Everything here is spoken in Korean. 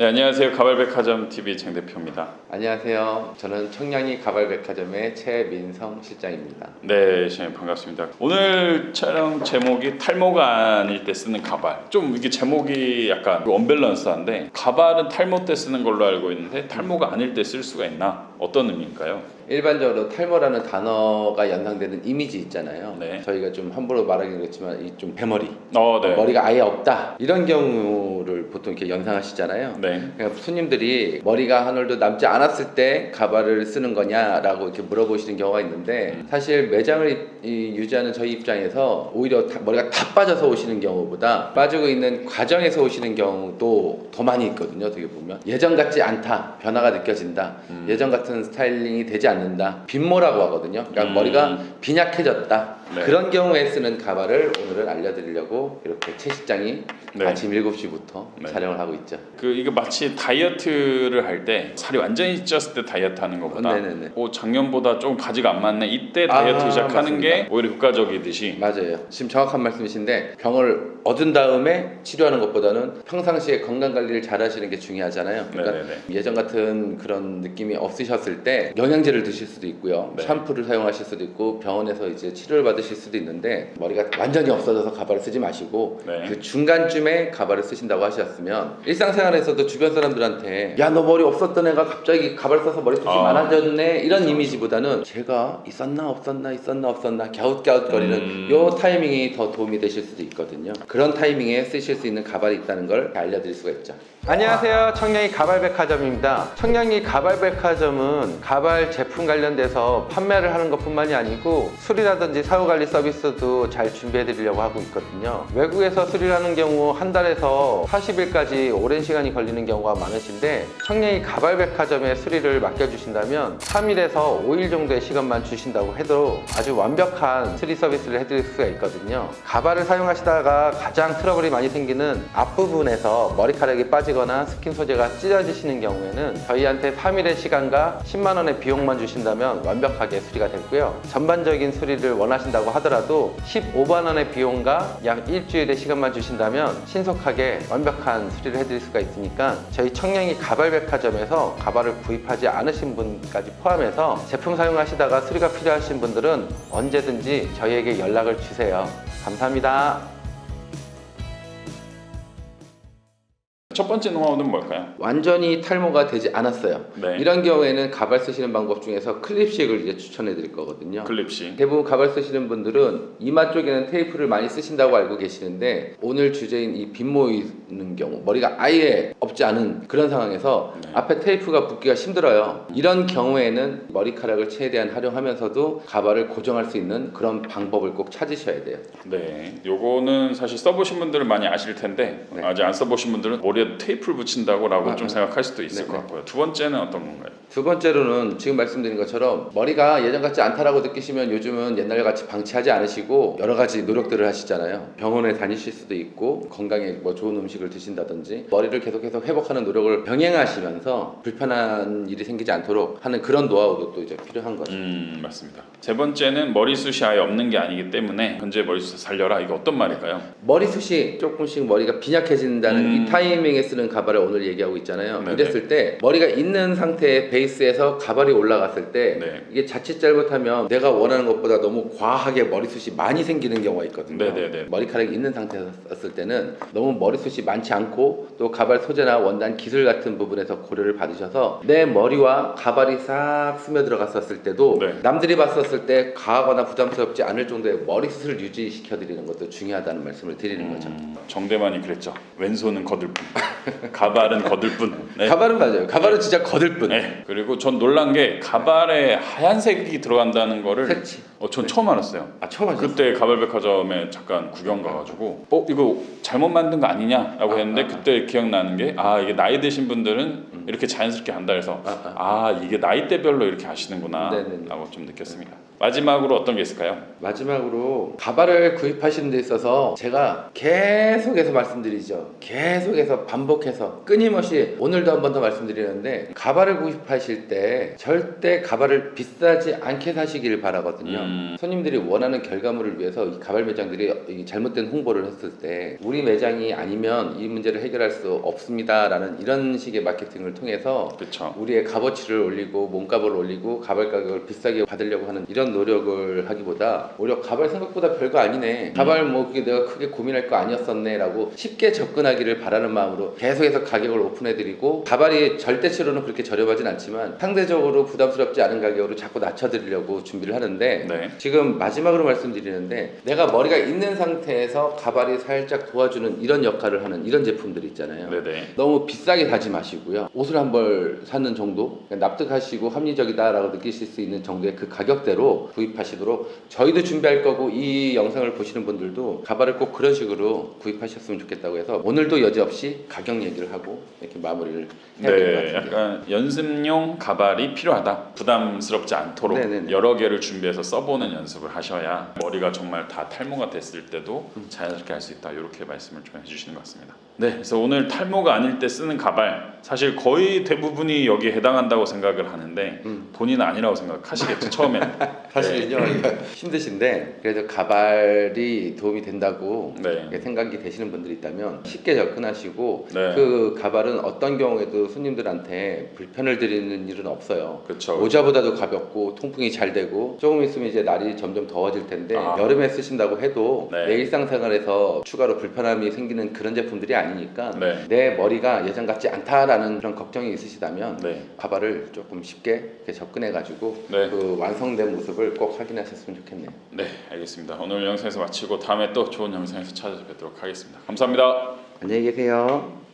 네, 안녕하세요. 가발백화점 TV 장 대표입니다. 안녕하세요. 저는 청량리 가발백화점의 최민성 실장입니다. 네, 시장님 반갑습니다. 오늘 촬영 제목이 탈모가 아닐 때 쓰는 가발. 좀 이게 제목이 약간 언밸런스한데 가발은 탈모 때 쓰는 걸로 알고 있는데 탈모가 아닐 때 쓸 수가 있나? 어떤 의미인가요? 일반적으로 탈모라는 단어가 연상되는 이미지 있잖아요. 네. 저희가 좀 함부로 말하기는 그렇지만 이좀 대머리, 어, 네. 머리가 아예 없다 이런 경우를 보통 이렇게 연상하시잖아요. 네. 그러니까 손님들이 머리가 한 올도 남지 않았을 때 가발을 쓰는 거냐라고 이렇게 물어보시는 경우가 있는데 음. 사실 매장을 이- 유지하는 저희 입장에서 오히려 다- 머리가 다 빠져서 오시는 경우보다 빠지고 있는 과정에서 오시는 경우도 더 많이 있거든요. 어떻게 보면 예전 같지 않다, 변화가 느껴진다, 음. 예전 같은 스타일링이 되지 않는다, 빈모라고 하거든요. 그러니까 음. 머리가 빈약해졌다. 네. 그런 경우에 쓰는 가발을 오늘은 알려드리려고 이렇게 최 실장이 네. 아침 7시부터 네. 촬영을 하고 있죠. 그 이거 마치 다이어트를 할 때 살이 완전히 쪘을 때 다이어트 하는 것보다 네네네. 어, 작년보다 조금 바지가 안 맞네. 이때 아, 다이어트 시작하는 맞습니다. 게 오히려 효과적이듯이 맞아요. 지금 정확한 말씀이신데 병을 얻은 다음에 치료하는 것보다는 평상시에 건강 관리를 잘 하시는 게 중요하잖아요. 그러니까 네네네. 예전 같은 그런 느낌이 없으 셨을 때 영양제를 드실 수도 있고요. 네. 샴푸를 사용하실 수도 있고 병원에서 이제 치료를 받으실 수도 있는데 머리가 완전히 없어져서 가발을 쓰지 마시고 네. 그 중간쯤에 가발을 쓰신다고 하셨으면 일상생활에서도 주변 사람들한테 야 너 머리 없었던 애가 갑자기 가발 써서 머리숱이 아. 많아졌네 이런 이미지보다는 제가 있었나 없었나 있었나 없었나 갸웃갸웃 거리는 음. 요 타이밍이 더 도움이 되실 수도 있거든요. 그런 타이밍에 쓰실 수 있는 가발이 있다는 걸 알려드릴 수가 있죠. 안녕하세요. 청량리 가발백화점입니다. 청량리 가발백화점은 가발 제품 관련돼서 판매를 하는 것 뿐만이 아니고 수리라든지 사후관리 서비스도 잘 준비해 드리려고 하고 있거든요. 외국에서 수리를 하는 경우 한 달에서 40일까지 오랜 시간이 걸리는 경우가 많으신데 청량리 가발백화점에 수리를 맡겨주신다면 3일에서 5일 정도의 시간만 주신다고 해도 아주 완벽한 수리 서비스를 해드릴 수가 있거든요. 가발을 사용하시다가 가장 트러블이 많이 생기는 앞부분에서 머리카락이 빠지거나 스킨 소재가 찢어지시는 경우에는 저희한테 3일의 시간과 10만 원의 비용만 주신다면 완벽하게 수리가 되고요. 전반적인 수리를 원하신다고 하더라도 15만 원의 비용과 약 일주일의 시간만 주신다면 신속하게 완벽한 수리를 해드릴 수가 있으니까 저희 청량리 가발백화점에서 가발을 구입하지 않으신 분까지 포함해서 제품 사용하시다가 수리가 필요하신 분들은 언제든지 저희에게 연락을 주세요. 감사합니다. 첫 번째 노하우는 뭘까요? 완전히 탈모가 되지 않았어요. 네. 이런 경우에는 가발 쓰시는 방법 중에서 클립식을 이제 추천해 드릴 거거든요. 클립시. 대부분 가발 쓰시는 분들은 이마 쪽에는 테이프를 많이 쓰신다고 알고 계시는데 오늘 주제인 이 빈모 있는 경우 머리가 아예 없지 않은 그런 상황에서 네. 앞에 테이프가 붙기가 힘들어요. 이런 경우에는 머리카락을 최대한 활용하면서도 가발을 고정할 수 있는 그런 방법을 꼭 찾으셔야 돼요. 네, 요거는 사실 써보신 분들은 많이 아실 텐데 네. 아직 안 써보신 분들은 머리 에 테이프를 붙인다고라고 아, 좀 아. 생각할 수도 있을 네, 것 네. 같고요. 두 번째는 어떤 건가요? 두 번째로는 지금 말씀드린 것처럼 머리가 예전 같지 않다라고 느끼시면 요즘은 옛날 같이 방치하지 않으시고 여러 가지 노력들을 하시잖아요. 병원에 다니실 수도 있고 건강에 뭐 좋은 음식을 드신다든지 머리를 계속해서 회복하는 노력을 병행하시면서 불편한 일이 생기지 않도록 하는 그런 노하우도 또 이제 필요한 거죠. 음, 맞습니다. 세 번째는 머리숱이 아예 없는 게 아니기 때문에 현재 머리숱 살려라. 이거 어떤 말일까요? 머리숱이 조금씩 머리가 빈약해진다는 음. 이 타이밍 에 쓰는 가발을 오늘 얘기하고 있잖아요. 네네. 이랬을 때 머리가 있는 상태의 베이스에서 가발이 올라갔을 때 네. 이게 자칫 잘못하면 내가 원하는 것보다 너무 과하게 머리숱이 많이 생기는 경우가 있거든요. 네네네. 머리카락이 있는 상태에서 썼을 때는 너무 머리숱이 많지 않고 또 가발 소재나 원단 기술 같은 부분에서 고려를 받으셔서 내 머리와 가발이 싹 스며 들어갔었을 때도 네. 남들이 봤었을 때 과하거나 부담스럽지 않을 정도의 머리숱을 유지시켜 드리는 것도 중요하다는 말씀을 드리는 거죠. 음, 정대만이 그랬죠. 왼손은 거들 뿐, 가발은 거들 뿐. 네. 가발은 맞아요. 가발은 진짜 거들 뿐. 네. 그리고 전 놀란 게 가발에 하얀색이 들어간다는 거를 색치. 어, 전 처음 알았어요. 아 처음 하셨어요? 그때 가발백화점에 잠깐 구경 가가지고 어 이거 잘못 만든 거 아니냐라고 아, 했는데 아, 아. 그때 기억나는 게 아 이게 나이 드신 분들은 이렇게 자연스럽게 한다 해서 아, 아. 아 이게 나이대별로 이렇게 하시는구나 네네네. 라고 좀 느꼈습니다 마지막으로 어떤 게 있을까요? 마지막으로 가발을 구입하시는 데 있어서 제가 계속해서 말씀드리죠. 계속해서 반복해서 끊임없이 오늘도 한 번 더 말씀드리는데 가발을 구입하실 때 절대 가발을 비싸지 않게 사시길 바라거든요. 음. 손님들이 원하는 결과물을 위해서 이 가발 매장들이 이 잘못된 홍보를 했을 때 우리 매장이 아니면 이 문제를 해결할 수 없습니다라는 이런 식의 마케팅을 통해서 그렇죠. 우리의 값어치를 올리고 몸값을 올리고 가발 가격을 비싸게 받으려고 하는 이런 노력을 하기보다 오히려 가발 생각보다 별거 아니네 가발 뭐 그게 내가 크게 고민할 거 아니었었네라고 쉽게 접근하기를 바라는 마음으로 계속해서 가격을 오픈해드리고 가발이 절대치로는 그렇게 저렴하진 않지만 상대적으로 부담스럽지 않은 가격으로 자꾸 낮춰드리려고 준비를 하는데 네. 지금 마지막으로 말씀드리는데 내가 머리가 있는 상태에서 가발이 살짝 도와주는 이런 역할을 하는 이런 제품들 있잖아요. 네네. 너무 비싸게 사지 마시고요. 옷을 한 벌 사는 정도 그러니까 납득하시고 합리적이다라고 느끼실 수 있는 정도의 그 가격대로 구입하시도록 저희도 준비할 거고 이 영상을 보시는 분들도 가발을 꼭 그런 식으로 구입하셨으면 좋겠다고 해서 오늘도 여지없이 가격 얘기를 하고 이렇게 마무리를 해야 될 것 네, 같은데. 약간 연습용 가발이 필요하다. 부담스럽지 않도록 네네네. 여러 개를 준비해서 써보 는 연습을 하셔야 머리가 정말 다 탈모가 됐을 때도 음. 자연스럽게 할 수 있다. 이렇게 말씀을 좀 해주시는 것 같습니다. 네, 그래서 오늘 탈모가 아닐 때 쓰는 가발 사실 거의 대부분이 여기에 해당한다고 생각을 하는데 음. 본인은 아니라고 생각하시겠죠 처음에는. 사실은요 이거 힘드신데 그래도 가발이 도움이 된다고 네. 생각이 되시는 분들이 있다면 쉽게 접근하시고 네. 그 가발은 어떤 경우에도 손님들한테 불편을 드리는 일은 없어요. 그렇죠. 모자보다도 가볍고 통풍이 잘 되고 조금 있으면 이제 날이 점점 더워질 텐데 아. 여름에 쓰신다고 해도 네. 내 일상생활에서 추가로 불편함이 생기는 그런 제품들이 아니 니까 네. 내 머리가 예전 같지 않다라는 그런 걱정이 있으시다면 네. 가발을 조금 쉽게 이렇게 접근해 가지고 네. 그 완성된 모습을 꼭 확인하셨으면 좋겠네요. 네, 알겠습니다. 오늘 영상에서 마치고 다음에 또 좋은 영상에서 찾아뵙도록 하겠습니다. 감사합니다. 안녕히 계세요.